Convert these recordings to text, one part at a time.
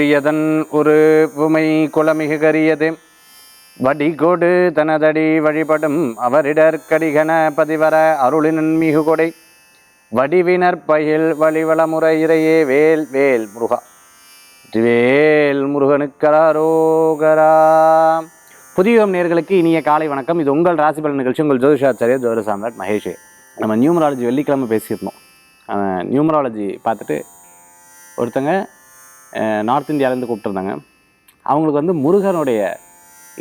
விடியதன் ஒரு உமை குலமிகு கரியது வடிகொடு தனதடி வழிபடும் அவரிடற்கடிகன பதிவர அருளினன் மிகு கொடை வடிவினர் பயில் வழிவளமுறை இறையே வேல் வேல் முருகா. வேல் முருகனுக்கரோகரா புதியம் நேர்களுக்கு இனிய காலை வணக்கம். இது உங்கள் ராசிபலன் நிகழ்ச்சி. உங்கள் ஜோதிஷாச்சாரியர் ஜோதி சாம்ராட் மகேஷே. நம்ம நியூமராலஜி வெள்ளிக்கிழமை பேசியிருந்தோம். நியூமராலஜி பார்த்துட்டு ஒருத்தங்க நார்த் இந்தியாவிலேருந்து கூப்பிட்டுருந்தாங்க. அவங்களுக்கு வந்து முருகனுடைய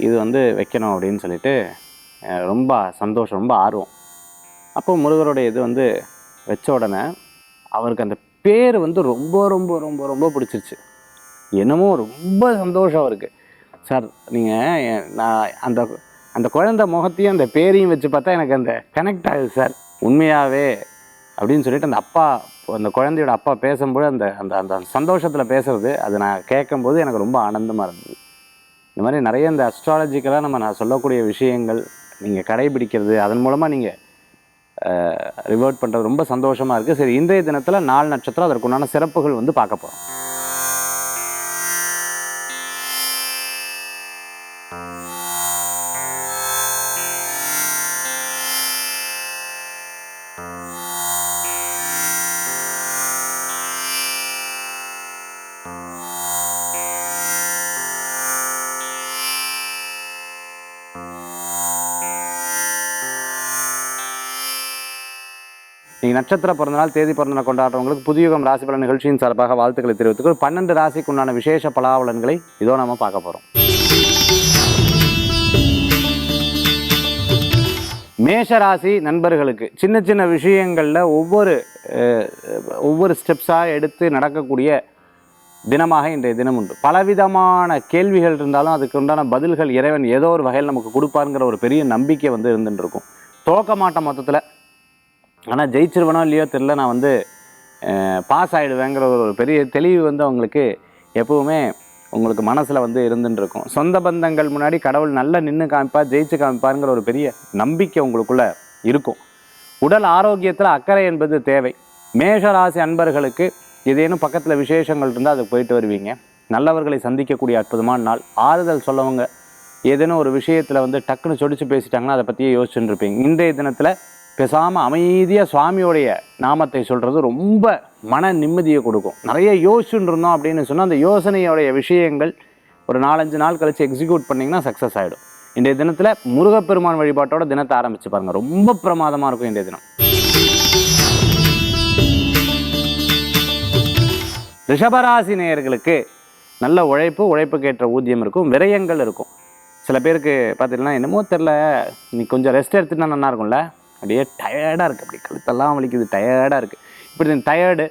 இது வந்து வைக்கணும் அப்படின்னு சொல்லிட்டு ரொம்ப சந்தோஷம் ரொம்ப ஆர்வம். அப்போ முருகருடைய இது வந்து வச்ச உடனே அவருக்கு அந்த பேர் வந்து ரொம்ப ரொம்ப ரொம்ப ரொம்ப பிடிச்சிருச்சு. என்னமோ ரொம்ப சந்தோஷம் அவருக்கு. சார் நீங்கள் நான் அந்த அந்த குழந்தை முகத்தையும் அந்த பேரையும் வச்சு பார்த்தா எனக்கு அந்த கனெக்ட் ஆகுது சார். உண்மையாகவே அப்படின்னு சொல்லிட்டு அந்த அப்பா அந்த குழந்தையோட அப்பா பேசும்போது அந்த அந்த அந்த சந்தோஷத்தில் பேசுகிறது அது நான் கேட்கும்போது எனக்கு ரொம்ப ஆனந்தமாக இருந்தது. இந்த மாதிரி நிறைய இந்த அஸ்ட்ராலஜிக்கலாக நம்ம நான் சொல்லக்கூடிய விஷயங்கள் நீங்கள் கடைபிடிக்கிறது அதன் மூலமாக நீங்கள் ரிவர்ட் பண்ணுறது ரொம்ப சந்தோஷமாக இருக்குது சரி இன்றைய தினத்தில் நாலு நட்சத்திரம் அதற்குண்டான சிறப்புகள் வந்து பார்க்க போகிறோம் நீங்கள் நட்சத்திர பிறந்தநாள் தேதி பிறந்தநாள் கொண்டாடுறவங்களுக்கு புதியுகம் ராசி பலன் நிகழ்ச்சியின் சார்பாக வாழ்த்துக்களை தெரிவித்துக்கு பன்னெண்டு ராசிக்கு உண்டான விசேஷ பலாவலன்களை இதோ நம்ம பார்க்க போகிறோம் மேஷ ராசி நண்பர்களுக்கு சின்ன சின்ன விஷயங்களில் ஒவ்வொரு ஒவ்வொரு ஸ்டெப்ஸாக எடுத்து நடக்கக்கூடிய தினமாக இன்றைய தினம் உண்டு. பலவிதமான கேள்விகள் இருந்தாலும் அதுக்கு உண்டான பதில்கள் இறைவன் ஏதோ ஒரு வகையில் நமக்கு கொடுப்பாருங்கிற ஒரு பெரிய நம்பிக்கை வந்து இருந்துட்டு இருக்கும் தோக்க மாட்டேன் மொத்தத்தில் ஆனால் ஜெயிச்சிருவனோ இல்லையோ தெரில நான் வந்து பாஸ் ஆகிடுவேங்கிற ஒரு பெரிய தெளிவு வந்து அவங்களுக்கு எப்பவுமே உங்களுக்கு மனசில் வந்து இருந்துட்டு இருக்கும் சொந்த பந்தங்கள் முன்னாடி கடவுள் நல்லா நின்று காமிப்பா ஜெயிச்சு காமிப்பாருங்கிற ஒரு பெரிய நம்பிக்கை உங்களுக்குள்ளே இருக்கும். உடல் ஆரோக்கியத்தில் அக்கறை என்பது தேவை. மேஷராசி அன்பர்களுக்கு ஏதேனும் பக்கத்தில் விசேஷங்கள் இருந்தால் அதுக்கு போயிட்டு வருவீங்க. நல்லவர்களை சந்திக்கக்கூடிய அற்புதமான நாள். ஆறுதல் சொல்லவங்க ஏதேனும் ஒரு விஷயத்தில் வந்து டக்குன்னு சொடிச்சு பேசிட்டாங்கன்னா அதை பற்றியே யோசிச்சுட்டு இருப்பீங்க. இன்றைய தினத்தில் பேசாமல் அமைதியாக சுவாமியோடைய நாமத்தை சொல்கிறது ரொம்ப மன நிம்மதியை கொடுக்கும். நிறைய யோசிச்சுட்டு இருந்தோம் அப்படின்னு சொன்னால் அந்த யோசனையோடைய விஷயங்கள் ஒரு நாலஞ்சு நாள் கழித்து எக்ஸிக்யூட் பண்ணிங்கன்னா சக்ஸஸ் ஆகிடும் இன்றைய தினத்தில் முருகப்பெருமான் வழிபாட்டோட தினத்தை ஆரம்பிச்சு பாருங்கள் ரொம்ப பிரமாதமாக இருக்கும் இன்றைய தினம். ரிஷபராசி நேயர்களுக்கு நல்ல உழைப்பு உழைப்புக்கேற்ற ஊதியம் இருக்கும் விரயங்கள் இருக்கும். சில பேருக்கு பார்த்தீங்கன்னா என்னமோ தெரில நீ கொஞ்சம் ரெஸ்ட் எடுத்துட்டா நல்லா இருக்கும்ல? அப்படியே டயர்டாக இருக்குது அப்படி கழுத்தெல்லாம் வலிக்குது டயர்டாக இருக்குது இப்படி இந்த டயர்டு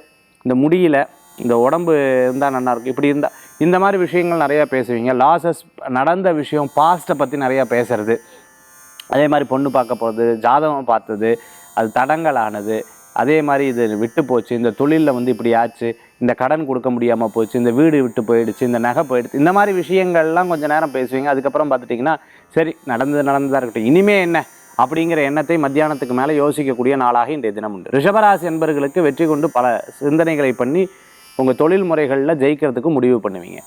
இந்த முடியல இந்த உடம்பு இருந்தால் நல்லாயிருக்கும் இப்படி இருந்தால் இந்த மாதிரி விஷயங்கள் நிறையா பேசுவீங்க. லாசஸ் நடந்த விஷயம் பாஸ்ட்டை பற்றி நிறையா பேசுறது. அதே மாதிரி பொண்ணு பார்க்க போகிறது ஜாதகம் பார்த்தது அது தடங்கலானது. ஆனது அதே மாதிரி இது விட்டு போச்சு. இந்த தொழிலில் வந்து இப்படி ஆச்சு. இந்த கடன் கொடுக்க முடியாமல் போச்சு. இந்த வீடு விட்டு போயிடுச்சு. இந்த நகை போயிடுச்சு. இந்த மாதிரி விஷயங்கள்லாம் கொஞ்சம் நேரம் பேசுவீங்க. அதுக்கப்புறம் பார்த்துட்டிங்கன்னா சரி நடந்தது நடந்ததாக இருக்கட்டும். இனிமே என்ன? அப்படிங்கிற எண்ணத்தை மத்தியானத்துக்கு மேலே யோசிக்கக்கூடிய நாளாக இன்றைய தினம் உண்டு. ரிஷபராசி என்பர்களுக்கு வெற்றி கொண்டு பல சிந்தனைகளை பண்ணி உங்கள் தொழில் முறைகளில் ஜெயிக்கிறதுக்கு முடிவு பண்ணுவீங்க.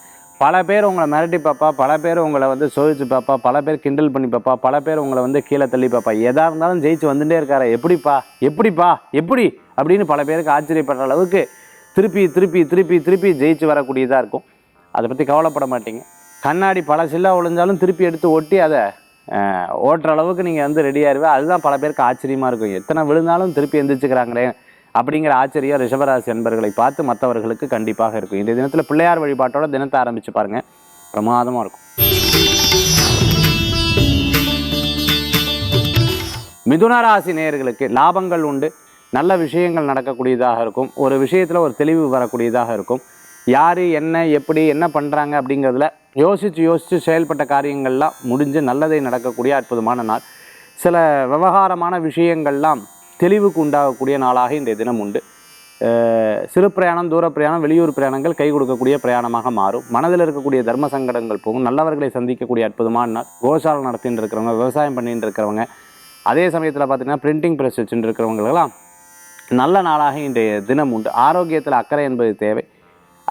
பல பேர் உங்களை மிரட்டி பார்ப்பா பல பேர் உங்களை வந்து சோதிச்சு பார்ப்பா பல பேர் கிண்டல் பண்ணி பார்ப்பா பல பேர் உங்களை வந்து கீழே தள்ளி பார்ப்பா எதாக இருந்தாலும் ஜெயிச்சு வந்துட்டே இருக்காரு? எப்படிப்பா? எப்படிப்பா? எப்படி? அப்படின்னு பல பேருக்கு ஆச்சரியப்படுற அளவுக்கு திருப்பி திருப்பி திருப்பி திருப்பி ஜெயிச்சு வரக்கூடியதாக இருக்கும். அதை பற்றி கவலைப்பட மாட்டீங்க. கண்ணாடி பல சில்லாக ஒழிஞ்சாலும் திருப்பி எடுத்து ஒட்டி அதை ஓட்டுற அளவுக்கு நீங்கள் வந்து ரெடியாகிருவே அதுதான் பல பேருக்கு ஆச்சரியமாக இருக்கும். எத்தனை விழுந்தாலும் திருப்பி எந்திரிச்சுக்கிறாங்களே. அப்படிங்கிற ஆச்சரியம் ரிஷபராசி என்பர்களை பார்த்து மற்றவர்களுக்கு கண்டிப்பாக இருக்கும். இந்த தினத்தில் பிள்ளையார் வழிபாட்டோட தினத்தை ஆரம்பித்து பாருங்கள் பிரமாதமாக இருக்கும். மிதுன ராசி நேயர்களுக்கு லாபங்கள் உண்டு. நல்ல விஷயங்கள் நடக்கக்கூடியதாக இருக்கும். ஒரு விஷயத்தில் ஒரு தெளிவு வரக்கூடியதாக இருக்கும். யார் என்ன எப்படி என்ன பண்ணுறாங்க அப்படிங்கிறதுல யோசித்து யோசித்து செயல்பட்ட காரியங்கள்லாம் முடிஞ்சு நல்லதை நடக்கக்கூடிய அற்புதமான நாள். சில விவகாரமான விஷயங்கள்லாம் தெளிவுக்கு உண்டாகக்கூடிய நாளாக இந்த தினம் உண்டு. சிறு பிரயாணம் தூர பிரயாணம் வெளியூர் பிரயாணங்கள் கை கொடுக்கக்கூடிய பிரயாணமாக மாறும். மனதில் இருக்கக்கூடிய தர்ம சங்கடங்கள் போகும். நல்லவர்களை சந்திக்கக்கூடிய அற்புதமான நாள். கோசாலை நடத்திட்டு இருக்கிறவங்க விவசாயம் பண்ணிட்டு இருக்கிறவங்க அதே சமயத்தில் பார்த்தீங்கன்னா பிரிண்டிங் ப்ரெஸ் வச்சுட்டு இருக்கிறவங்களுக்கெல்லாம் நல்ல நாளாக இன்றைய தினம் உண்டு. ஆரோக்கியத்தில் அக்கறை என்பது தேவை.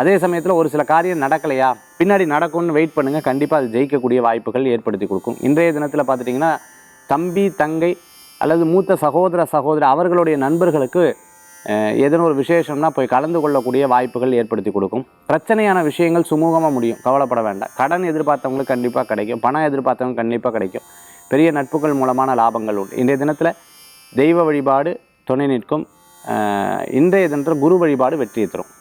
அதே சமயத்தில் ஒரு சில காரியம் நடக்கலையா? பின்னாடி நடக்கும்னு வெயிட் பண்ணுங்கள் கண்டிப்பாக அது ஜெயிக்கக்கூடிய வாய்ப்புகள் ஏற்படுத்தி கொடுக்கும். இன்றைய தினத்தில் பார்த்துட்டிங்கன்னா தம்பி தங்கை அல்லது மூத்த சகோதர சகோதரி அவர்களுடைய நண்பர்களுக்கு ஏதேனும் ஒரு விசேஷம்னா போய் கலந்து கொள்ளக்கூடிய வாய்ப்புகள் ஏற்படுத்தி கொடுக்கும். பிரச்சனையான விஷயங்கள் சுமூகமாக முடியும். கவலைப்பட வேண்டாம். கடன் எதிர்பார்த்தவங்களுக்கு கண்டிப்பாக கிடைக்கும். பணம் எதிர்பார்த்தவங்க கண்டிப்பாக கிடைக்கும். பெரிய நட்புகள் மூலமான லாபங்கள் உண்டு. இன்றைய தினத்தில் தெய்வ வழிபாடு துணை நிற்கும். இன்றைய தினத்தில் குரு வழிபாடு வெற்றியை தரும்.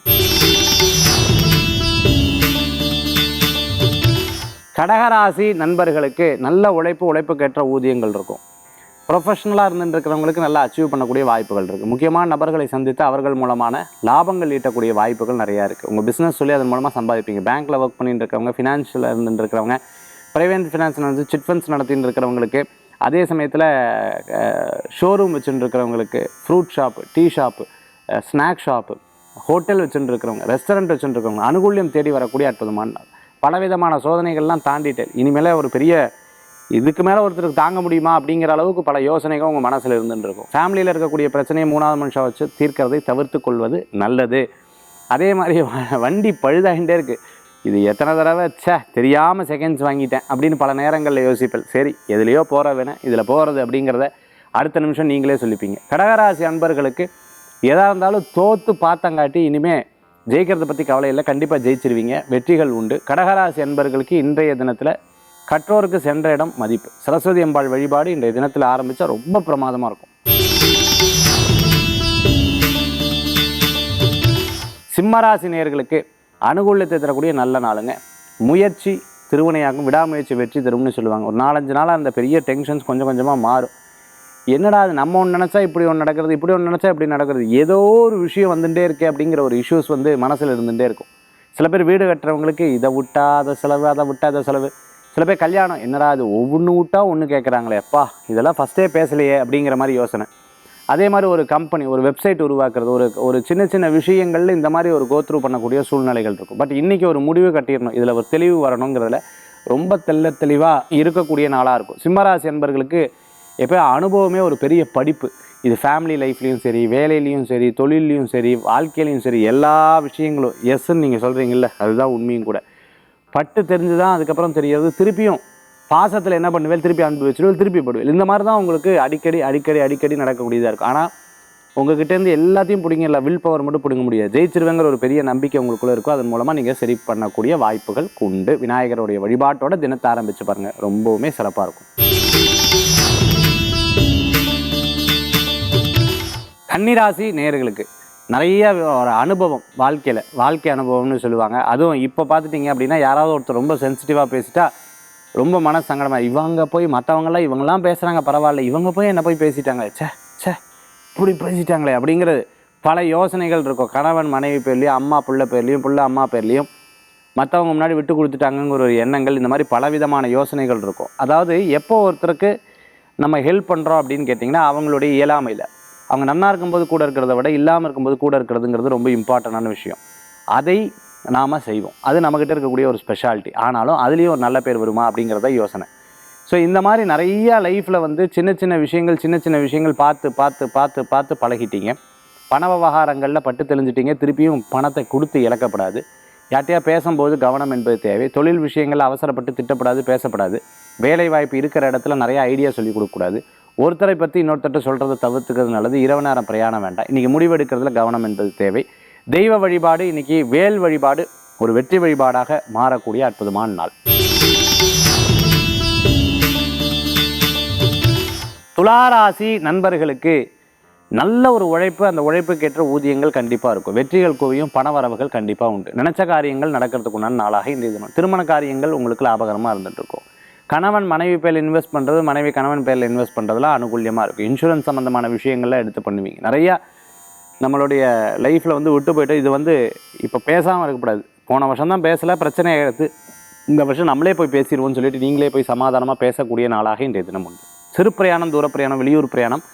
கடகராசி நண்பர்களுக்கு நல்ல உழைப்பு உழைப்புக்கேற்ற ஊதியங்கள் இருக்கும். ப்ரொஃபஷனலாக இருந்துருக்கிறவங்களுக்கு நல்லா அச்சீவ் பண்ணக்கூடிய வாய்ப்புகள் இருக்குது முக்கியமான நபர்களை சந்தித்து அவர்கள் மூலமான லாபங்கள் ஈட்டக்கூடிய வாய்ப்புகள் நிறையா இருக்குது உங்கள் பிஸ்னஸ் சொல்லி அதன் மூலமாக சம்பாதிப்பீங்க. பேங்க்கில் ஒர்க் பண்ணிட்டு இருக்கிறவங்க ஃபினான்ஷியல் இருந்துட்டு இருக்கிறவங்க ப்ரைவேட் ஃபினான்ஸ் வந்து சிட் ஃபண்ட்ஸ் நடத்திட்டு இருக்கிறவங்களுக்கு அதே சமயத்தில் ஷோரூம் வச்சுட்டு இருக்கிறவங்களுக்கு fruit shop tea shop snack shop hotel வச்சுட்டு இருக்கிறவங்க ரெஸ்டாரண்ட் வச்சுட்டு இருக்கிறவங்க அனுகூல்யம் தேடி வரக்கூடிய அற்புதமான பலவிதமான சோதனைகள்லாம் தாண்டிட்டு இனிமேல் ஒரு பெரிய இதுக்கு மேலே ஒருத்தருக்கு தாங்க முடியுமா அப்படிங்கிற அளவுக்கு பல யோசனைகள் உங்கள் மனசில் இருந்துருக்கும் ஃபேமிலியில் இருக்கக்கூடிய பிரச்சனையை மூணாவது மனுஷன் வச்சு தீர்க்கிறதை தவிர்த்து கொள்வது நல்லது. அதே மாதிரி வ- வண்டி பழுதாகிட்டே இருக்குது இது எத்தனை தடவை? சே தெரியாமல் செகண்ட்ஸ் வாங்கிட்டேன் அப்படின்னு பல நேரங்களில் யோசிப்பேன். சரி எதுலேயோ போகிற வேணாம் இதில் போகிறது அப்படிங்கிறத அடுத்த நிமிஷம் நீங்களே சொல்லிப்பீங்க. கடகராசி அன்பர்களுக்கு எதாக இருந்தாலும் தோற்று பார்த்தங்காட்டி இனிமேல் ஜெயிக்கிறத பற்றி கவலை இல்லை. கண்டிப்பாக ஜெயிச்சிருவீங்க. வெற்றிகள் உண்டு. கடகராசி அன்பர்களுக்கு இன்றைய தினத்தில் கற்றோருக்கு சென்ற இடம் மதிப்பு. சரஸ்வதி அம்பாள் வழிபாடு இன்றைய தினத்தில் ஆரம்பித்தா ரொம்ப பிரமாதமாக இருக்கும். சிம்மராசி நேர்களுக்கு அனுகூலத்தை தரக்கூடிய நல்ல நாளுங்க. முயற்சி திருவினையாகும் விடாமுயற்சி வெற்றி தரும்னு சொல்லுவாங்க. ஒரு நாலஞ்சு நாளாக அந்த பெரிய டென்ஷன்ஸ் கொஞ்சம் கொஞ்சமாக மாறும். என்னடா அது நம்ம ஒன்று நினச்சா இப்படி ஒன்று நடக்கிறது இப்படி ஒன்று நினச்சா இப்படி நடக்கிறது ஏதோ ஒரு விஷயம் வந்துட்டே இருக்கே அப்படிங்கிற ஒரு இஷ்யூஸ் வந்து மனசில் இருந்துகிட்டே இருக்கும். சில பேர் வீடு கட்டுறவங்களுக்கு இதை விட்டா அதை செலவு அதை விட்டா அதை செலவு. சில பேர் கல்யாணம் என்னடா அது ஒவ்வொன்று விட்டா ஒன்று கேட்குறாங்களே அப்பா இதெல்லாம் ஃபஸ்ட்டே பேசலையே அப்படிங்கிற மாதிரி யோசனை. அதே மாதிரி ஒரு கம்பெனி ஒரு வெப்சைட் உருவாக்குறது ஒரு ஒரு சின்ன சின்ன விஷயங்கள்ல இந்த மாதிரி ஒரு கோத்ரூ பண்ணக்கூடிய சூழ்நிலைகள் இருக்கும். பட் இன்றைக்கி ஒரு முடிவு கட்டிடணும் இதில் ஒரு தெளிவு வரணுங்கிறதுல ரொம்ப தெள்ள தெளிவாக இருக்கக்கூடிய நாளாக இருக்கும். சிம்மராசி என்பர்களுக்கு எப்போ அனுபவமே ஒரு பெரிய படிப்பு. இது ஃபேமிலி லைஃப்லேயும் சரி வேலையிலையும் சரி தொழில்லையும் சரி வாழ்க்கையிலையும் சரி எல்லா விஷயங்களும். எஸ்ன்னு நீங்கள் சொல்கிறீங்கல்ல அதுதான் உண்மையும் கூட. பட்டு தெரிஞ்சு தான் அதுக்கப்புறம் தெரியறது திருப்பியும் பாசத்தில் என்ன பண்ணுவேன் திருப்பி அன்பு வச்சிருவேன் திருப்பி போடுவேன் இந்த மாதிரி தான் உங்களுக்கு அடிக்கடி அடிக்கடி அடிக்கடி நடக்கக்கூடியதாக இருக்கும். ஆனால் உங்ககிட்டேருந்து எல்லாத்தையும் பிடிங்கல வில் பவர் மட்டும் பிடுங்க முடியாது. ஜெயிச்சிருவேங்கிற ஒரு பெரிய நம்பிக்கை உங்களுக்குள்ளே இருக்கும். அதன் மூலமாக நீங்கள் சரி பண்ணக்கூடிய வாய்ப்புகள் உண்டு. விநாயகருடைய வழிபாட்டோட தினத்தை ஆரம்பித்து பாருங்கள் ரொம்பவுமே சிறப்பாக இருக்கும். கன்னிராசி நேர்களுக்கு நிறைய ஒரு அனுபவம் வாழ்க்கையில் வாழ்க்கை அனுபவம்னு சொல்லுவாங்க. அதுவும் இப்போ பார்த்துட்டிங்க அப்படின்னா யாராவது ஒருத்தர் ரொம்ப சென்சிட்டிவாக பேசிட்டா ரொம்ப மன சங்கடமாக இவங்க போய் மற்றவங்களாம் இவங்கெல்லாம் பேசுகிறாங்க பரவாயில்ல. இவங்க போய் என்ன போய் பேசிட்டாங்க. ச்சே ச்சே இப்படி பேசிட்டாங்களே அப்படிங்கிறது பல யோசனைகள் இருக்கும். கணவன் மனைவி பேர்லேயும் அம்மா பிள்ளை பேர்லேயும் பிள்ளை அம்மா பேர்லேயும். மற்றவங்க முன்னாடி விட்டு கொடுத்துட்டாங்கங்கிற ஒரு எண்ணங்கள் இந்த மாதிரி பலவிதமான யோசனைகள் இருக்கும். அதாவது எப்போ ஒருத்தருக்கு நம்ம ஹெல்ப் பண்ணுறோம் அப்படின்னு கேட்டிங்கன்னா அவங்களுடைய இயலாமையில். அவங்க நன்னா இருக்கும்போது கூட இருக்கிறத விட இல்லாமல் இருக்கும்போது கூட இருக்கிறதுங்கிறது ரொம்ப இம்பார்ட்டண்டான விஷயம். அதை நாம் செய்வோம். அது நம்மக்கிட்ட இருக்கக்கூடிய ஒரு ஸ்பெஷாலிட்டி ஆனாலும் அதுலேயும் ஒரு நல்ல பேர் வருமா அப்படிங்கிறத யோசனை. ஸோ இந்த மாதிரி நிறையா லைஃப்பில் வந்து சின்ன சின்ன விஷயங்கள் சின்ன சின்ன விஷயங்கள் பார்த்து பார்த்து பார்த்து பார்த்து பழகிட்டீங்க. பண விவகாரங்களில் பட்டு தெளிஞ்சிட்டிங்க. திருப்பியும் பணத்தை கொடுத்து இழக்கப்படாது. யார்ட்டையா பேசும்போது கவனம் என்பது தேவை. தொழில் விஷயங்கள் அவசரப்பட்டு திட்டப்படாது பேசப்படாது. வேலை வாய்ப்பு இருக்கிற இடத்துல நிறைய ஐடியா சொல்லி கொடுக்கக்கூடாது. ஒருத்தரை பற்றி இன்னொருத்தர்ட்ட சொல்கிறத தவிர்த்துக்கிறது நல்லது. இரவு நேரம் பிரயாணம் வேண்டாம். இன்றைக்கி முடிவெடுக்கிறதுல கவனம் என்பது தேவை. தெய்வ வழிபாடு இன்றைக்கி வேல் வழிபாடு ஒரு வெற்றி வழிபாடாக மாறக்கூடிய அற்புதமான நாள். துளாராசி நண்பர்களுக்கு நல்ல ஒரு உழைப்பு அந்த உழைப்புக்கேற்ற ஊதியங்கள் கண்டிப்பாக இருக்கும். வெற்றிகள் குவியும் பணவரவுகள் கண்டிப்பாக உண்டு. நினைச்ச காரியங்கள் நடக்கிறதுக்குண்டான நாளாக இந்த தினம். திருமண காரியங்கள் உங்களுக்கு லாபகரமாக இருந்துகிட்ருக்கும் இருக்கும். கணவன் மனைவி பேரில் இன்வெஸ்ட் பண்ணுறது மனைவி கணவன் பேரில் இன்வெஸ்ட் பண்ணுறதுலாம் அனுகூலியமாக இருக்கும் இன்சூரன்ஸ் சம்மந்தமான விஷயங்கள்லாம் எடுத்து பண்ணுவீங்க. நிறையா நம்மளுடைய லைஃப்பில் வந்து விட்டு போயிட்டு இது வந்து இப்போ பேசாமல் இருக்கக்கூடாது. போன வருஷம் தான் பேசலை பிரச்சனை ஆகிடுது இந்த வருஷம் நம்மளே போய் பேசிடுவோம்னு சொல்லிட்டு நீங்களே போய் சமாதானமாக பேசக்கூடிய நாளாக இன்றைய தினம் உண்டு. சிறு பிரயாணம் தூர பிரயாணம் வெளியூர் பிரயாணம்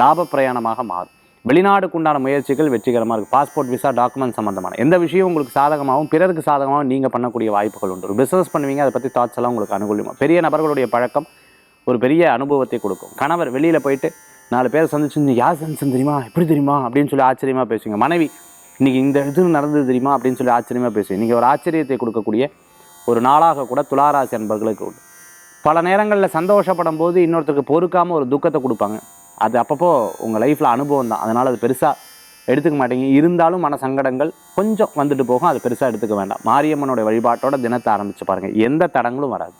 லாப பிரயாணமாக மாறும். வெளிநாடுக்குண்டான முயற்சிகள் வெற்றிகரமாக இருக்குது பாஸ்போர்ட் விசா டாக்குமெண்ட் சம்மந்தமான எந்த விஷயம் உங்களுக்கு சாதகமாகவும் பிறருக்கு சாதகமாகவும் நீங்கள் பண்ணக்கூடிய வாய்ப்புகள் உண்டு. ஒரு பிஸ்னஸ் பண்ணுவீங்க அதை பற்றி தாட்ஸ் எல்லாம் உங்களுக்கு அனுகூலியமாக பெரிய நபர்களுடைய பழக்கம் ஒரு பெரிய அனுபவத்தை கொடுக்கும். கணவர் வெளியில் போயிட்டு நாலு பேர் சந்திச்சு யார் சந்திச்சு தெரியுமா? எப்படி தெரியுமா? அப்படின்னு சொல்லி ஆச்சரியமாக பேசுவீங்க. மனைவி இன்றைக்கி இந்த இது நடந்தது தெரியுமா? அப்படின்னு சொல்லி ஆச்சரியமாக பேசுவீங்க. இன்றைக்கி ஒரு ஆச்சரியத்தை கொடுக்கக்கூடிய ஒரு நாளாக கூட துளாராசி அன்பர்களுக்கு உண்டு. பல நேரங்களில் சந்தோஷப்படும் போது இன்னொருத்தருக்கு பொறுக்காமல் ஒரு துக்கத்தை கொடுப்பாங்க. அது அப்பப்போ உங்கள் லைஃப்பில் அனுபவம் தான். அதனால் அது பெருசாக எடுத்துக்க மாட்டீங்க. இருந்தாலும் மன சங்கடங்கள் கொஞ்சம் வந்துட்டு போகும். அது பெருசாக எடுத்துக்க வேண்டாம். மாரியம்மனுடைய வழிபாட்டோட தினத்தை ஆரம்பித்து பாருங்கள் எந்த தடங்களும் வராது.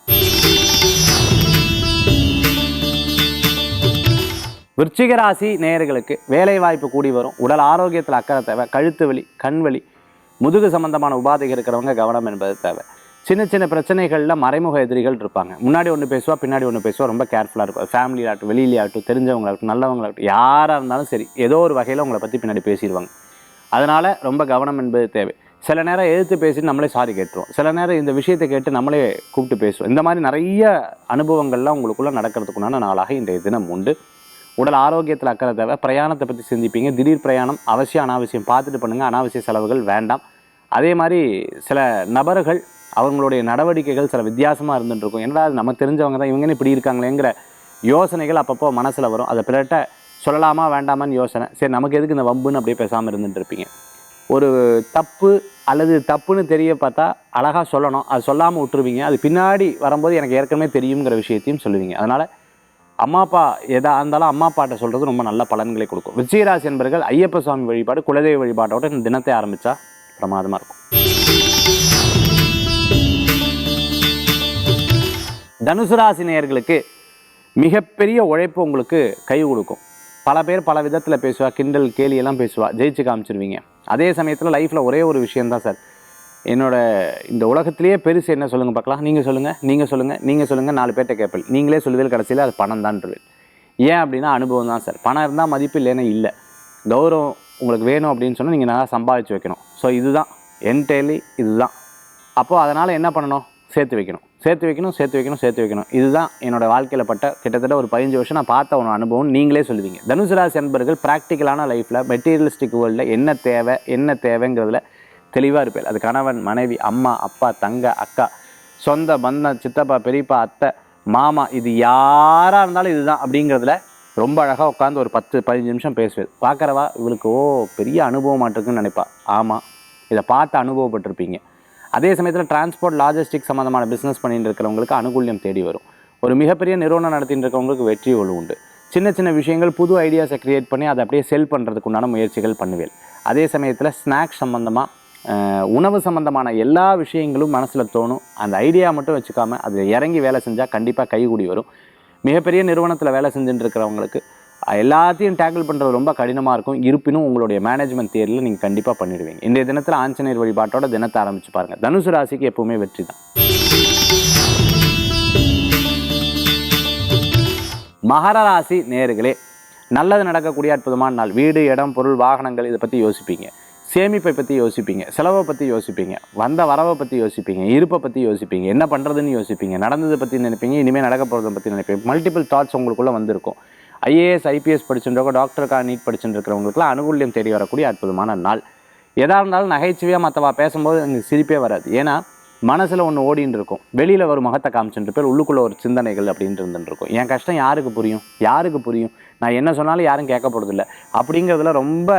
விருச்சிக ராசி நேயர்களுக்கு வேலைவாய்ப்பு கூடி வரும். உடல் ஆரோக்கியத்தில் அக்கறை தேவை. கழுத்து வலி கண் வலி முதுகு சம்பந்தமான உபாதைகள் இருக்கிறவங்க கவனம் என்பது தேவை. சின்ன சின்ன பிரச்சனைகளில் மறைமுக எதிரிகள் இருப்பாங்க. முன்னாடி ஒன்று பேசுவா பின்னாடி ஒன்று பேசுவா ரொம்ப கேர்ஃபுல்லாக இருக்கும். ஃபேமிலியாகட்டும் வெளியிலாகட்டும் தெரிஞ்சவங்களாகட்டும் நல்லவங்களாகட்டும் யாராக இருந்தாலும் சரி ஏதோ ஒரு வகையில் உங்களை பற்றி பின்னாடி பேசிடுவாங்க. அதனால் ரொம்ப கவனம் என்பது தேவை. சில நேரம் எதிர்த்து பேசிட்டு நம்மளே சாரி கேட்டுருவோம். சில நேரம் இந்த விஷயத்தை கேட்டு நம்மளே கூப்பிட்டு பேசுவோம். இந்த மாதிரி நிறைய அனுபவங்கள்லாம் உங்களுக்குள்ளே நடக்கிறதுக்குண்டான நாளாக இன்றைய தினம் உண்டு. உடல் ஆரோக்கியத்தில் அக்கறை தேவை. பிரயாணத்தை பற்றி சிந்திப்பீங்க. திடீர் பிரயாணம் அவசியம் அனாவசியம் பார்த்துட்டு பண்ணுங்கள் அனாவசிய செலவுகள் வேண்டாம். அதே மாதிரி சில நபர்கள் அவங்களுடைய நடவடிக்கைகள் சில வித்தியாசமாக இருந்துட்டு என்னடா நமக்கு தெரிஞ்சவங்க தான் இவங்கன்னு இப்படி இருக்காங்களேங்கிற யோசனைகள் அப்பப்போ மனசில் வரும். அதை பிறட்ட சொல்லலாமா வேண்டாமான்னு யோசனை. சரி நமக்கு எதுக்கு இந்த வம்புன்னு அப்படியே பேசாமல் இருந்துட்டு இருப்பீங்க ஒரு தப்பு அல்லது தப்புன்னு தெரிய பார்த்தா அழகாக சொல்லணும். அது சொல்லாமல் விட்டுருவீங்க. அது பின்னாடி வரும்போது எனக்கு ஏற்கனவே தெரியுங்கிற விஷயத்தையும் சொல்லுவீங்க. அதனால் அம்மா அப்பா எதா இருந்தாலும் அம்மா அப்பாட்ட சொல்கிறது ரொம்ப நல்ல பலன்களை கொடுக்கும். விஜயராசி என்பர்கள் ஐயப்ப சுவாமி வழிபாடு குலதெய்வ வழிபாட்டோட இந்த தினத்தை ஆரம்பித்தா பிரமாதமாக இருக்கும். தனுசு ராசி நேயர்களுக்கு மிகப்பெரிய உழைப்பு உங்களுக்கு கை கொடுக்கும். பல பேர் பல விதத்தில் பேசுவா கிண்டல் கேலியெல்லாம் பேசுவா ஜெயிச்சு காமிச்சிருவீங்க. அதே சமயத்தில் லைஃப்பில் ஒரே ஒரு விஷயந்தான் சார் என்னோட இந்த உலகத்திலேயே பெருசு என்ன சொல்லுங்கள் பார்க்கலாம்? நீங்கள் சொல்லுங்கள் நீங்கள் சொல்லுங்கள் நீங்கள் சொல்லுங்கள் நாலு பேர்ட்ட கேட்பேன் நீங்களே சொல்லுவேல் கடைசியில் அது பணம் தான்ருவேன் ஏன் அப்படின்னா அனுபவம் தான் சார் பணம் இருந்தால் மதிப்பு இல்லைன்னா இல்லை. கௌரவம் உங்களுக்கு வேணும் அப்படின்னு சொன்னால் நீங்கள் நல்லா சம்பாதிச்சு வைக்கணும். ஸோ இதுதான். என்டேலி இதுதான். அப்போது அதனால் என்ன பண்ணணும்? சேர்த்து வைக்கணும். சேர்த்து வைக்கணும் சேர்த்து வைக்கணும் சேர்த்து வைக்கணும். இதுதான் என்னோடய வாழ்க்கையில் பட்ட கிட்டத்தட்ட ஒரு பதினஞ்சு வருஷம் நான் பார்த்த ஒரு அனுபவம் நீங்களே சொல்லுவீங்க. தனுசு ராசி அன்பர்கள் ப்ராக்டிக்கலான லைஃப்பில் மெட்டீரியலிஸ்டிக் வேர்ல்டில் என்ன தேவை என்ன தேவைங்கிறதுல தெளிவாக இருப்பேன். அது கணவன் மனைவி அம்மா அப்பா தங்க அக்கா சொந்த பந்தம் சித்தப்பா பெரியப்பா அத்தை மாமா இது யாராக இருந்தாலும் இதுதான் அப்படிங்கிறதுல ரொம்ப அழகாக உட்காந்து ஒரு பத்து பதினஞ்சு நிமிஷம் பேசுவேன். பார்க்குறவா இவளுக்கு ஓ பெரிய அனுபவமாட்டிருக்குன்னு நினைப்பா. ஆமாம் இதை பார்த்து அனுபவப்பட்டிருப்பீங்க. அதே சமயத்தில் டிரான்ஸ்போர்ட் லாஜிஸ்டிக் சம்மந்தமான பிஸ்னஸ் பண்ணிட்டு இருக்கிறவங்களுக்கு அனுகூல்யம் தேடி வரும். ஒரு மிகப்பெரிய நிறுவனம் நடத்திட்டு இருக்கவங்களுக்கு வெற்றி ஒழு உண்டு. சின்ன சின்ன விஷயங்கள் புது ஐடியாஸை க்ரியேட் பண்ணி அதை அப்படியே செல் பண்ணுறதுக்கு உண்டான முயற்சிகள் பண்ணுவேன். அதே சமயத்தில் ஸ்நாக்ஸ் சம்மந்தமாக உணவு சம்மந்தமான எல்லா விஷயங்களும் மனசில் தோணும். அந்த ஐடியா மட்டும் வச்சுக்காமல் அது இறங்கி வேலை செஞ்சால் கண்டிப்பாக கைகூடி வரும். மிகப்பெரிய நிறுவனத்தில் வேலை செஞ்சுட்டு இருக்கிறவங்களுக்கு எல்லாத்தையும் டேக்கிள் பண்ணுறது ரொம்ப கடினமாக இருக்கும். இருப்பினும் உங்களுடைய மேனேஜ்மெண்ட் தேர்வில் நீங்கள் கண்டிப்பாக பண்ணிடுவீங்க. இன்றைய தினத்தில் ஆஞ்சநேயர் வழிபாட்டோட தினத்தை ஆரம்பிச்சு பாருங்கள் தனுசு ராசிக்கு எப்பவுமே வெற்றி தான். மகர ராசி நேர்களே நல்லது நடக்கக்கூடிய அற்புதமான நாள். வீடு இடம் பொருள் வாகனங்கள் இதை பற்றி யோசிப்பீங்க. சேமிப்பை பற்றி யோசிப்பீங்க. செலவை பற்றி யோசிப்பீங்க. வந்த வரவை பற்றி யோசிப்பீங்க. இருப்பை பற்றி யோசிப்பீங்க. என்ன பண்ணுறதுன்னு யோசிப்பீங்க. நடந்ததை பற்றி நினைப்பீங்க. இனிமேல் நடக்க போகிறத பற்றி நினைப்பீங்க. மல்டிபிள் தாட்ஸ் உங்களுக்குள்ளே வந்திருக்கும். ஐஏஎஸ் ஐபிஎஸ் படிச்சுருக்கோ டாக்டருக்காக நீட் படிச்சுட்டுருக்கிறவங்களுக்குலாம் அனுகூல்யம் தேடி வரக்கூடிய அற்புதமான நாள். எதாக இருந்தாலும் நகைச்சுவையாக மற்றவா பேசும்போது எனக்கு சிரிப்பே வராது. ஏன்னா மனசில் ஒன்று ஓடின்னு இருக்கும். வெளியில் ஒரு முகத்தை காமிச்சுட்டு பேர் உள்ளுக்குள்ளே ஒரு சிந்தனைகள் அப்படின்ட்டு இருந்துருக்கும் என் கஷ்டம் யாருக்கு புரியும்? யாருக்கு புரியும்? நான் என்ன சொன்னாலும் யாரும் கேட்க போகிறதில்ல அப்படிங்கிறதுல ரொம்ப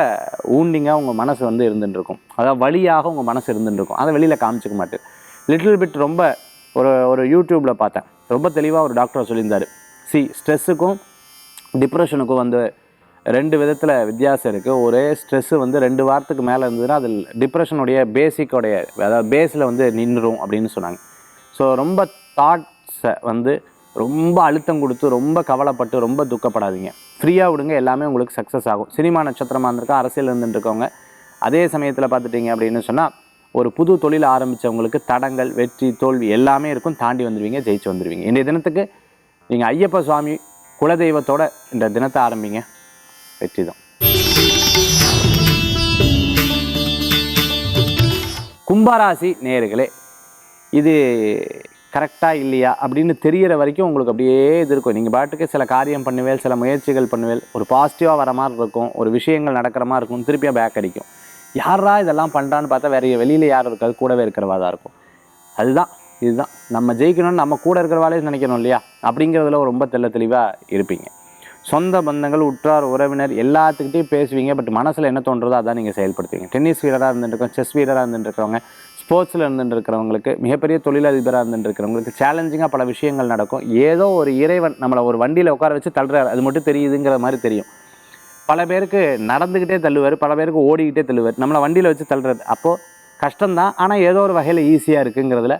ஊண்டிங்காக உங்கள் மனசு வந்து இருந்துட்டுருக்கும் அதாவது வழியாக உங்கள் மனசு இருந்துட்டுருக்கும் அதை வெளியில் காமிச்சிக்க மாட்டேன். லிட்டில் பிட் ரொம்ப ஒரு ஒரு யூடியூப்பில் பார்த்தேன். ரொம்ப தெளிவாக ஒரு டாக்டர் சொல்லியிருந்தார். சி ஸ்ட்ரெஸ்ஸுக்கும் டிப்ரெஷனுக்கும் வந்து ரெண்டு விதத்தில் வித்தியாசம் இருக்குது ஒரே ஸ்ட்ரெஸ்ஸு வந்து ரெண்டு வாரத்துக்கு மேலே இருந்ததுன்னா அது டிப்ரெஷனுடைய பேசிக்கோடைய அதாவது பேஸில் வந்து நின்றுரும் அப்படின்னு சொன்னாங்க. ஸோ ரொம்ப தாட்ஸை வந்து ரொம்ப அழுத்தம் கொடுத்து ரொம்ப கவலைப்பட்டு ரொம்ப துக்கப்படாதீங்க. ஃப்ரீயாக விடுங்க எல்லாமே உங்களுக்கு சக்ஸஸ் ஆகும். சினிமா நட்சத்திரமாக இருந்திருக்கா அரசியல் இருந்துருக்கவங்க அதே சமயத்தில் பார்த்துட்டிங்க அப்படின்னு சொன்னால் ஒரு புது தொழில் ஆரம்பித்தவங்களுக்கு தடங்கள் வெற்றி தோல்வி எல்லாமே இருக்கும். தாண்டி வந்துடுவீங்க ஜெயிச்சு வந்துடுவீங்க இன்றைய தினத்துக்கு நீங்கள் ஐயப்ப சுவாமி குலதெய்வத்தோட இந்த தினத்தை ஆரம்பிங்க. வெற்றி தான் கும்பராசி நேர்களே இது கரெக்டாக இல்லையா அப்படின்னு தெரிகிற வரைக்கும் உங்களுக்கு அப்படியே இது இருக்கும். நீங்கள் பாட்டுக்கு சில காரியம் பண்ணுவேல் சில முயற்சிகள் பண்ணுவேல் ஒரு பாசிட்டிவாக வர மாதிரி இருக்கும் ஒரு விஷயங்கள் நடக்கிற மாதிரி இருக்கும் திருப்பியாக பேக் அடிக்கும். யாரா இதெல்லாம் பண்ணுறான்னு பார்த்தா வேற வெளியில் யார் இருக்காது கூடவே இருக்கிறவா தான் இருக்கும். அதுதான். இதுதான். நம்ம ஜெயிக்கணும்னு நம்ம கூட இருக்கிறவாளே நினைக்கணும் இல்லையா? அப்படிங்கிறதுல ரொம்ப தெள்ள தெளிவாக இருப்பீங்க. சொந்த பந்தங்கள் உற்றார் உறவினர் எல்லாத்துக்கிட்டையும் பேசுவீங்க. பட் மனசில் என்ன தோன்றதோ அதான் நீங்கள் செயல்படுத்துவீங்க. டென்னிஸ் வீரராக இருந்துருக்கோம் செஸ் வீரராக இருந்துருக்கிறவங்க ஸ்போர்ட்ஸில் இருந்துருக்கிறவங்களுக்கு மிகப்பெரிய தொழிலதிபராக இருந்துருக்கிறவங்களுக்கு சேலஞ்சிங்காக பல விஷயங்கள் நடக்கும். ஏதோ ஒரு இறைவன் நம்மளை ஒரு வண்டியில் உட்கார வச்சு தள்ளுறாரு. அது மட்டும் தெரியுதுங்கிற மாதிரி தெரியும். பல பேருக்கு நடந்துக்கிட்டே தள்ளுவார். பல பேருக்கு ஓடிக்கிட்டே தள்ளுவார். நம்மளை வண்டியில் வச்சு தள்ளுறது அப்போது கஷ்டம்தான். ஆனால் ஏதோ ஒரு வகையில் ஈஸியாக இருக்குங்கிறதுல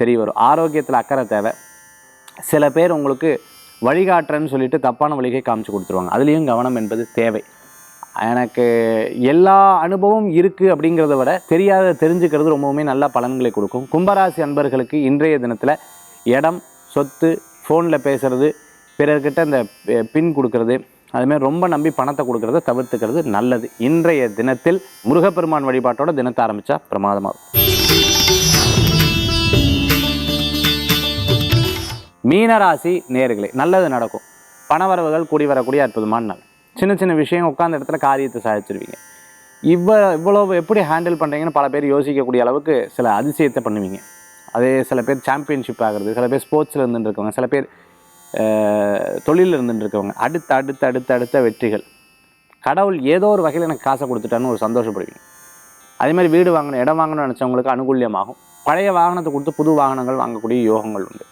தெரிய வரும் ஆரோக்கியத்தில் அக்கறை தேவை. சில பேர் உங்களுக்கு வழிகாட்டுறேன்னு சொல்லிட்டு தப்பான வழிகை காமிச்சு கொடுத்துருவாங்க. அதுலேயும் கவனம் என்பது தேவை. எனக்கு எல்லா அனுபவம் இருக்குது அப்படிங்கிறத விட தெரியாத தெரிஞ்சுக்கிறது ரொம்பவுமே நல்ல பலன்களை கொடுக்கும். கும்பராசி அன்பர்களுக்கு இன்றைய தினத்தில் இடம் சொத்து ஃபோனில் பேசுகிறது பிறர்கிட்ட இந்த பின் கொடுக்கறது அதுமாதிரி ரொம்ப நம்பி பணத்தை கொடுக்கறத தவிர்த்துக்கிறது நல்லது. இன்றைய தினத்தில் முருகப்பெருமான் வழிபாட்டோட தினத்தை ஆரம்பித்தா பிரமாதமாகும். மீனராசி நேர்களே நல்லது நடக்கும். பணவரவுகள் கூடி வரக்கூடிய அற்புதமான நாள். சின்ன சின்ன விஷயம் உட்காந்த இடத்துல காரியத்தை சாதிச்சிருவீங்க. இவ்வ இவ்வளவு எப்படி ஹேண்டில் பண்ணுறீங்கன்னு பல பேர் யோசிக்கக்கூடிய அளவுக்கு சில அதிசயத்தை பண்ணுவீங்க. அதே சில பேர் சாம்பியன்ஷிப் ஆகிறது சில பேர் ஸ்போர்ட்ஸில் இருந்துட்டு இருக்கவங்க சில பேர் தொழிலில் இருந்துட்டு இருக்கவங்க அடுத்த அடுத்த அடுத்த அடுத்த வெற்றிகள். கடவுள் ஏதோ ஒரு வகையில் எனக்கு காசை கொடுத்துட்டான்னு ஒரு சந்தோஷப்படுவீங்க. அதே மாதிரி வீடு வாங்கணும் இடம் வாங்கணும்னு நினச்சவங்களுக்கு அனுகூல்யமாகும். பழைய வாகனத்தை கொடுத்து புது வாகனங்கள் வாங்கக்கூடிய யோகங்கள் உண்டு.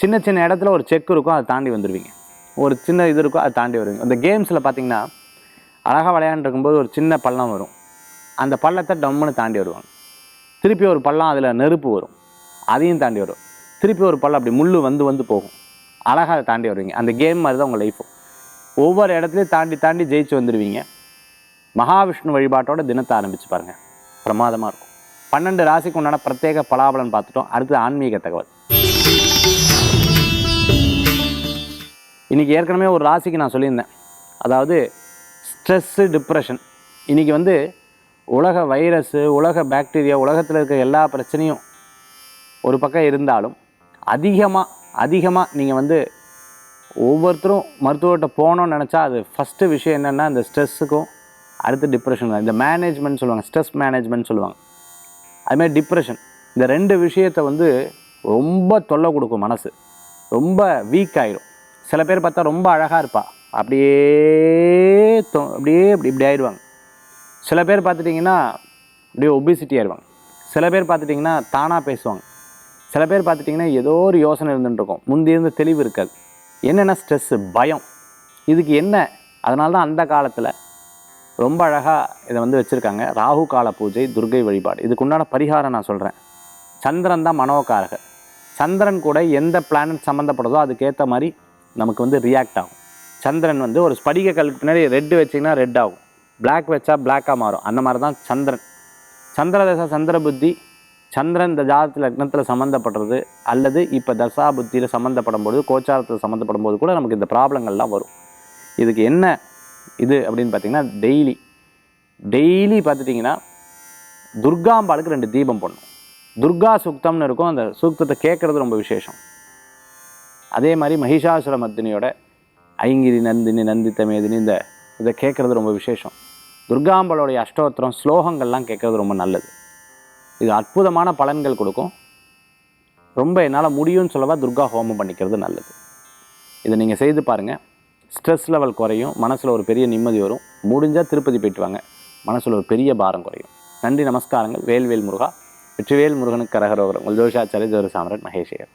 சின்ன சின்ன இடத்துல ஒரு செக் இருக்கும் அதை தாண்டி வந்துடுவீங்க ஒரு சின்ன இது இருக்கும் அதை தாண்டி வருவீங்க. அந்த கேம்ஸில் பார்த்தீங்கன்னா அழகாக விளையாண்டுருக்கும்போது ஒரு சின்ன பள்ளம் வரும். அந்த பள்ளத்தை டம்முன்னு தாண்டி வருவாங்க. திருப்பி ஒரு பள்ளம் அதில் நெருப்பு வரும். அதையும் தாண்டி வரும். திருப்பி ஒரு பள்ளம் அப்படி முள் வந்து வந்து போகும். அழகாக அதை தாண்டி வருவீங்க. அந்த கேம் மாதிரி தான் உங்கள் லைஃப்பும் ஒவ்வொரு இடத்துலையும் தாண்டி தாண்டி ஜெயிச்சு வந்துடுவீங்க மகாவிஷ்ணு வழிபாட்டோட தினத்தை ஆரம்பிச்சு பாருங்கள் பிரமாதமாக இருக்கும். பன்னெண்டு ராசிக்கு உண்டான பிரத்யேக பலாபலன் பார்த்துட்டோம். அடுத்து ஆன்மீக தகவல். இன்றைக்கி ஏற்கனவே ஒரு ராசிக்கு நான் சொல்லியிருந்தேன். அதாவது ஸ்ட்ரெஸ்ஸு டிப்ரெஷன் இன்றைக்கி வந்து உலக வைரஸு உலக பாக்டீரியா உலகத்தில் இருக்க எல்லா பிரச்சனையும் ஒரு பக்கம் இருந்தாலும் அதிகமாக அதிகமாக நீங்கள் வந்து ஒவ்வொருத்தரும் மருத்துவர்கிட்ட போகணும்னு நினச்சா அது ஃபஸ்ட்டு விஷயம் என்னென்னா இந்த ஸ்ட்ரெஸ்ஸுக்கும் அடுத்து டிப்ரெஷன் தான். இந்த மேனேஜ்மெண்ட் சொல்லுவாங்க ஸ்ட்ரெஸ் மேனேஜ்மெண்ட் சொல்லுவாங்க. அதுமாதிரி டிப்ரெஷன் இந்த ரெண்டு விஷயத்தை வந்து ரொம்ப தொல்லை கொடுக்கும் மனசு. ரொம்ப வீக் ஆயிடும் சில பேர் பார்த்தா ரொம்ப அழகாக இருப்பாள் அப்படியே தோ அப்படியே இப்படி இப்படி ஆயிடுவாங்க. சில பேர் பார்த்துட்டிங்கன்னா அப்படியே ஒபிசிட்டி ஆயிடுவாங்க. சில பேர் பார்த்துட்டிங்கன்னா தானாக பேசுவாங்க. சில பேர் பார்த்துட்டிங்கன்னா ஏதோ ஒரு யோசனை இருந்துட்டு முந்தி இருந்த தெளிவு இருக்காது. என்னென்ன ஸ்ட்ரெஸ்ஸு பயம். இதுக்கு என்ன? அதனால தான் அந்த காலத்தில் ரொம்ப அழகாக இதை வந்து வச்சுருக்காங்க. ராகு கால பூஜை துர்கை வழிபாடு. இதுக்கு உண்டான பரிகாரம் நான் சொல்கிறேன் சந்திரன் தான் மனோகாரகர். சந்திரன் கூட எந்த பிளானட் சம்மந்தப்படுதோ அதுக்கேற்ற மாதிரி நமக்கு வந்து ரியாக்ட் ஆகும். சந்திரன் வந்து ஒரு ஸ்படிக கல்லுக்கு பின்னாடி ரெட்டு வச்சிங்கன்னா ரெட் ஆகும். பிளாக் வச்சா பிளாக்காக மாறும். அந்த மாதிரி தான் சந்திரன். சந்திர தசா சந்திர புத்தி சந்திரன் இந்த ஜாதத்தில் லக்னத்தில் சம்மந்தப்படுறது அல்லது இப்போ தசா புத்தியில் சம்மந்தப்படும் பொழுது கோச்சாரத்தில் சம்மந்தப்படும் போது கூட நமக்கு இந்த ப்ராப்ளங்கள்லாம் வரும். இதுக்கு என்ன இது அப்படின்னு பார்த்தீங்கன்னா டெய்லி டெய்லி பார்த்துட்டிங்கன்னா துர்காம்பாளுக்கு ரெண்டு தீபம் போடணும். துர்கா சுக்தம்னு இருக்கும். அந்த சூக்தத்தை கேட்குறது ரொம்ப விசேஷம். அதே மாதிரி மகிஷாசுர மர்தினியோட ஐங்கிரி நந்தினி நந்தித்தமேதினி இந்த இதை கேட்குறது ரொம்ப விசேஷம். துர்காம்பலோடைய அஷ்டோத்திரம் ஸ்லோகங்கள்லாம் கேட்குறது ரொம்ப நல்லது. இது அற்புதமான பலன்கள் கொடுக்கும். ரொம்ப என்னால் முடியும்னு சொல்லவா துர்கா ஹோமம் பண்ணிக்கிறது நல்லது. இதை நீங்கள் செய்து பாருங்கள் ஸ்ட்ரெஸ் லெவல் குறையும் மனசில் ஒரு பெரிய நிம்மதி வரும். முடிஞ்சால் திருப்பதி போயிட்டு வாங்க. மனசில் ஒரு பெரிய பாரம் குறையும். நன்றி நமஸ்காரங்கள். வேல்வேல் முருகா. வெற்றிவேல் முருகனுக்கு கரகரோகரம். உங்கள் ஜோஷாச்சாரிய ஜோர சாமரன் மகேஷேகர்